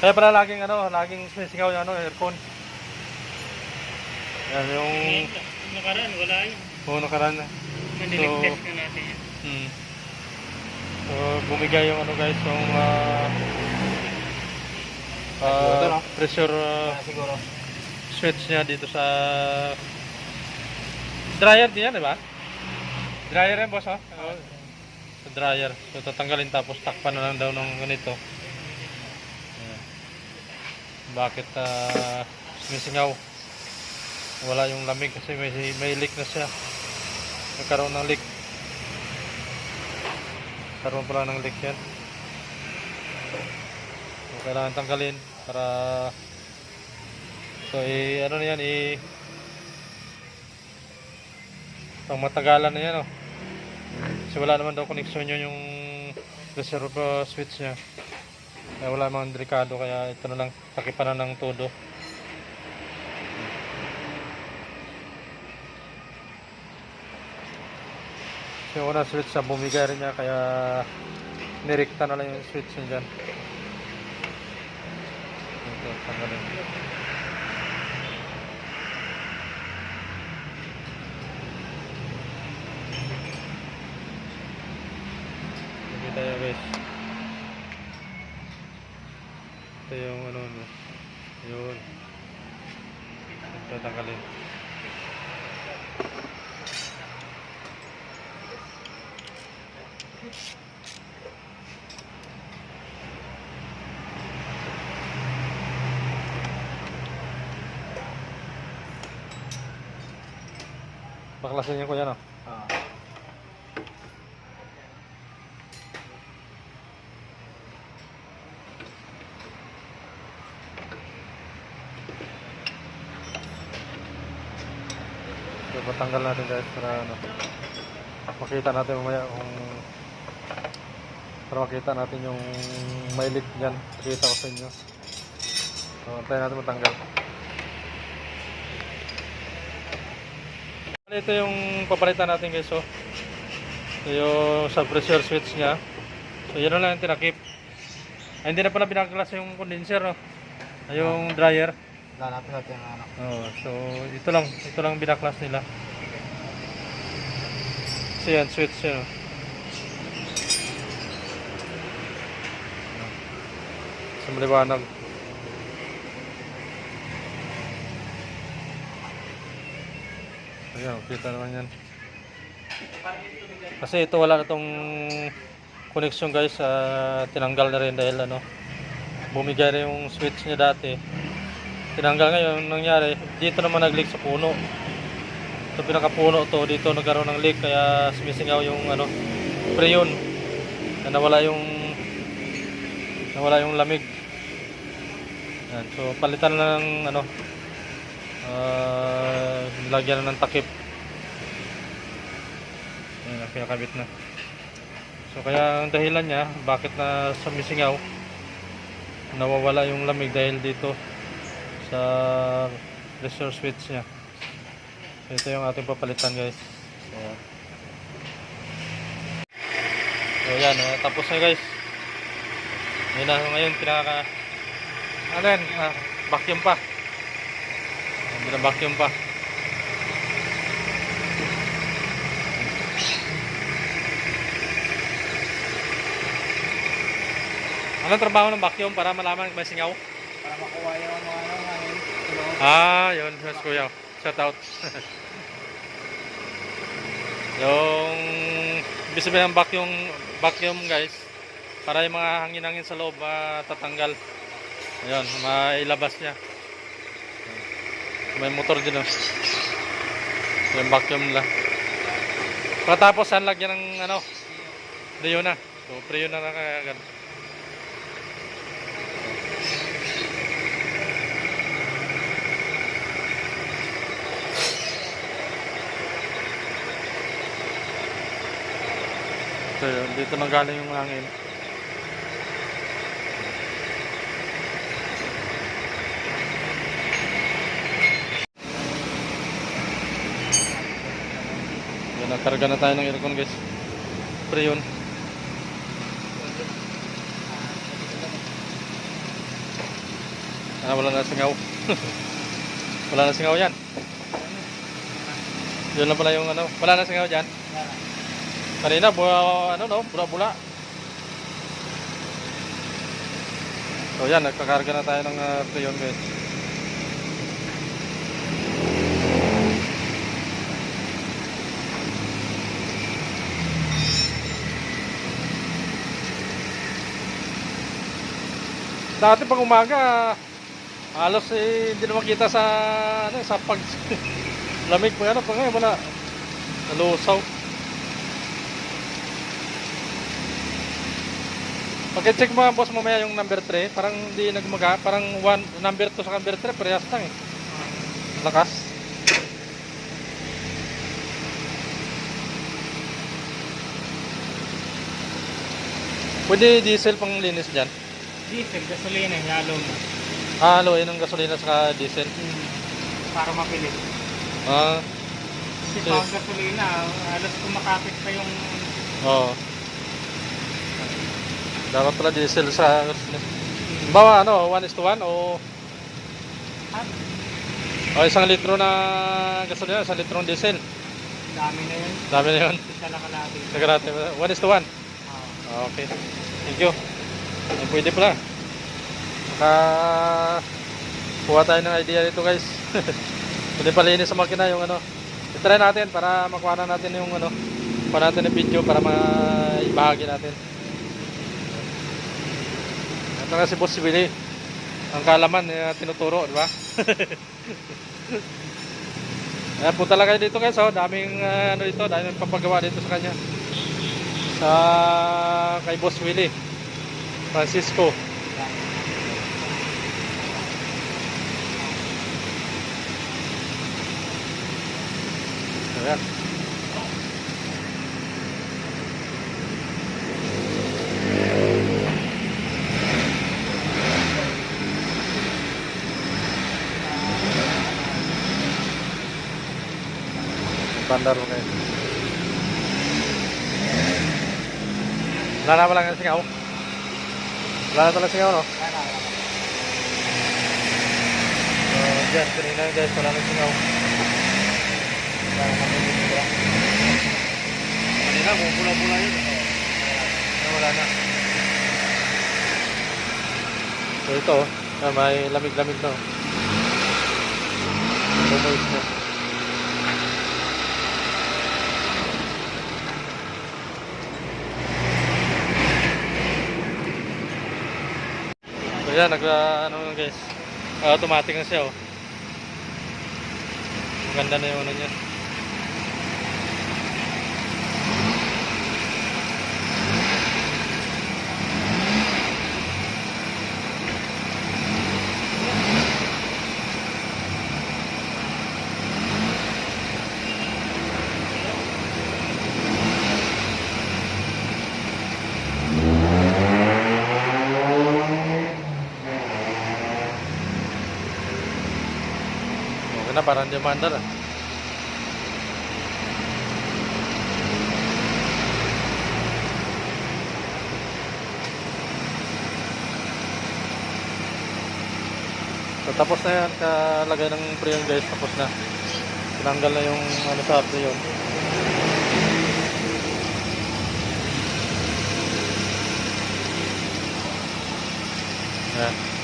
Kaya pala laging ano, laging sinisigaw yung ano, aircon. Yan yung Yung nakaraan, wala yun. puno karan. Manilig So- test na natin yan. Hmm. So, bumigay yung ano guys, yung ah ah, Ito, no? pressure ah, siguro. switch niya dito sa dryer din yan, di ba? Dryer yan, boss, ha? Oh, sa dryer. So, tatanggalin tapos takpan na lang daw ng ganito. Bakit ah sumisingaw? Wala yung lamig kasi may, may leak na siya. Nagkaroon ng leak. Karoon pala ng leak yan. So, kailangan tanggalin para So, i ano na yan, i pang matagalan na yan, oh. Kasi wala naman daw connection yun yung reserve uh, switch niya. Kaya wala mang delikado, kaya ito na lang, takipan na ng todo. Yung unang switch sa bumigay rin niya, kaya nirikta na lang yung switch niya dyan. Ito, tanggalin. Hindi tayo guys. Ito yung ano no. Yun. Ito tanggalin. Baklasin niyo ko yan oh. So, patanggal natin guys para ano, makita natin mamaya kung para makita natin yung may leak dyan. Pakita ko sa inyo. So, antayin natin matanggal. Ito yung papalitan natin guys. So, ito yung sub pressure switch niya. So, yun lang yung tinakip. Ay, hindi na pala pinaklas yung condenser. No? Yung dryer. Lalapit natin ang ano. Oh, so ito lang, ito lang binaklas nila. So yan, switch yun. Sa maliwanag. Ayan, kita naman yan. Kasi ito wala na tong connection guys, ah, tinanggal na rin dahil ano, bumigay na yung switch niya dati tinanggal ngayon nangyari? Dito naman nag-leak sa puno. Ito pinakapuno to. Dito nagkaroon ng leak kaya sumisingaw yung ano preyon na nawala yung nawala yung lamig. Yan, so palitan na ng ano ah lagyan na ng takip. Ayan, kinakabit na. So kaya ang dahilan niya bakit na sumisingaw nawawala yung lamig dahil dito sa pressure switch niya. Ito yung ating papalitan guys. So, so yan, eh, tapos na guys. Yun na, ngayon pinaka ano yan, ah, vacuum pa. Hindi na vacuum pa. Anong trabaho ng vacuum para malaman kung may singaw? Para makuha yung ano. Ah, yun. Yes, kuya. Shout out. yung ibig sabihin ng vacuum, vacuum guys, para yung mga hangin-hangin sa loob matatanggal. Ayun, mailabas niya. May motor din oh. Yung vacuum nila. Pagkatapos, saan lagyan ng ano, preo na. So, preo na na kagad. So, yun, dito nang galing yung hangin. Yan, nakarga na tayo ng aircon guys. Pre yun. Ah, wala na singaw. wala na singaw yan. Yun lang pala yung ano. Wala na singaw dyan. Kanina, bula, ano no, bula-bula. So yan, nagkakarga na tayo ng uh, prion guys. Dati pag umaga, halos eh, hindi naman kita sa ano, sa pag lamig pa ano, pag ngayon wala. Nalusaw. Pag-check mo boss mamaya yung number 3, parang hindi nagmaga, parang one, number 2 sa number 3, parehas lang eh. Lakas. Pwede diesel pang linis dyan. Diesel, gasolina, yalo na. Ah, haluin ng gasolina sa diesel. Hmm. Para mapilit. Ah, Kasi Yes. pag gasolina, alas kumakapit pa yung... oo. Dapat pala diesel sa. Bawa ano, 1 is to 1 o Ah, o isang litro na gasolina, isang litro ng diesel. dami na yun. Dami na yun. Isa lang kalahati. Nagarate. 1 is to 1. Ah. Okay. Thank you. Ay, pwede pala. Maka kuha tayo ng idea dito guys. pwede pala linis sa makina yung ano. I-try natin para makuha na natin yung ano. Kuha natin ng video para maibahagi natin. Ito nga si Boss Willie. Ang kalaman eh, tinuturo, di ba? Ayan, punta lang kayo dito guys. Oh. Daming ah, ano dito, daming papagawa dito sa kanya sa kay Boss Willie Francisco Ayan. Bandar mo kayo. Wala na pala ng singaw. Wala na talaga singaw, no? So, dyan, kanina guys, wala na singaw. Wala na. Kanina, bumula-bula yun. Wala na. So, ito, oh, may lamig-lamig na. Bumoys na. So yan, nag ano na guys. Automatic na siya oh. Maganda na yung ano niya. Na, parang di mandar ah. So, tapos na yan, kalagay ng preyon guys, tapos na. Tinanggal na yung ano sa preyon. Ayan.